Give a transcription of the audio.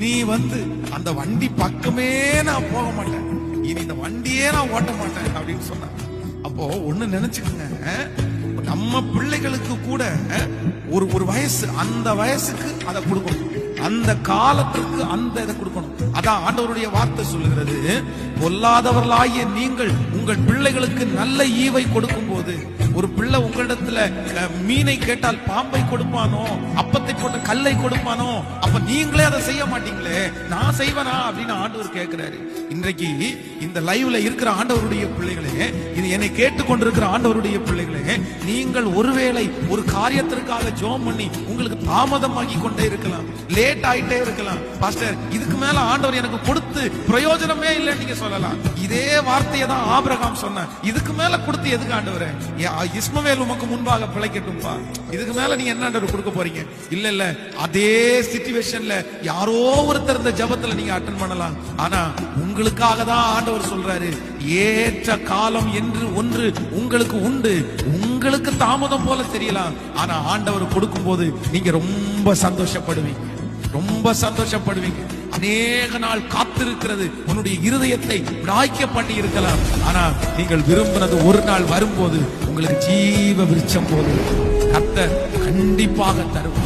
இனி வந்து அந்த வண்டி பக்கமே நான் போக மாட்டேன். இனி இந்த வண்டியே நான் ஓட்ட மாட்டேன் அப்படின்னு சொன்னேன் அப்போ ஒண்ணு நினைச்சுக்கோங்க. நம்ம பிள்ளைகளுக்கு கூட ஒரு ஒரு வயசு அந்த வயசுக்கு அதை கொடுக்கணும். அந்த காலத்துக்கு அந்த இதை கொடுக்கணும். அதான் ஆண்டவருடைய வார்த்தை சொல்லுகிறது. பொல்லாதவர்களாகிய நீங்கள் உங்கள் பிள்ளைகளுக்கு நல்ல ஈவை கொடுக்கும் போது ஒரு பிள்ளை உங்களிடத்துல மீனை கேட்டால் பாம்பை கொடுப்பானோ? அப்பத்தை போட்டு கல்லை கொடுப்பானோ? அப்ப நீங்களே அதை செய்ய மாட்டீங்களே? நான் செய்வனா? அப்படின்னு ஆண்டவர் கேட்கிறாரு. இன்றைக்கு இந்த லைவ்ல இருக்கிற ஆண்டவருடைய பிள்ளைகளே இது என்னை கேட்டுக்கொண்டிருக்கிற ஆண்டவருடைய பிள்ளைகளே நீங்கள் ஒருவேளை ஒரு காரியத்திற்காக ஜோம் பண்ணி உங்களுக்கு தாமதமாகி கொண்டே இருக்கலாம் லேட் ஆயிட்டே இருக்கலாம். பாஸ்டர் இதுக்கு மேல ஆண்டவர் எனக்கு கொடுத்து பிரயோஜனமே இல்லைன்னு நீங்க சொல்லலாம். இதே வார்த்தையை தான் ஆபிரகாம் சொன்ன இதுக்கு மேல கொடுத்து எதுக்கு ஆண்டவர்? இஸ்மவேல் உமக்கு முன்பாக பிழைக்கட்டும்பா. இதுக்கு மேல நீங்க என்ன கொடுக்க போறீங்க? இல்ல இல்ல. அதே சிச்சுவேஷன்ல யாரோ ஒருத்தர் இந்த ஜபத்துல நீங்க அட்டன் பண்ணலாம். ஆனா உங்களுக்காக தான் ஆண்டவர் சொல்றாரு ஏற்ற காலம் என்று ஒன்று உங்களுக்கு உண்டு. உங்களுக்கு தாமதம் போல தெரியலாம். ஆனா ஆண்டவர் கொடுக்கும்போது நீங்க ரொம்ப சந்தோஷப்படுவீங்க. ரொம்ப சந்தோஷப்படுவீங்க. அநேக நாள் காத்திருக்கிறது. உன்னுடைய இருதயத்தை விடாய்க்க பண்ணி இருக்கலாம் ஆனா நீங்கள் விரும்பினது ஒரு நாள் வரும்போது உங்களுக்கு ஜீவ விருச்சம் போது கத்த கண்டிப்பாக தரும்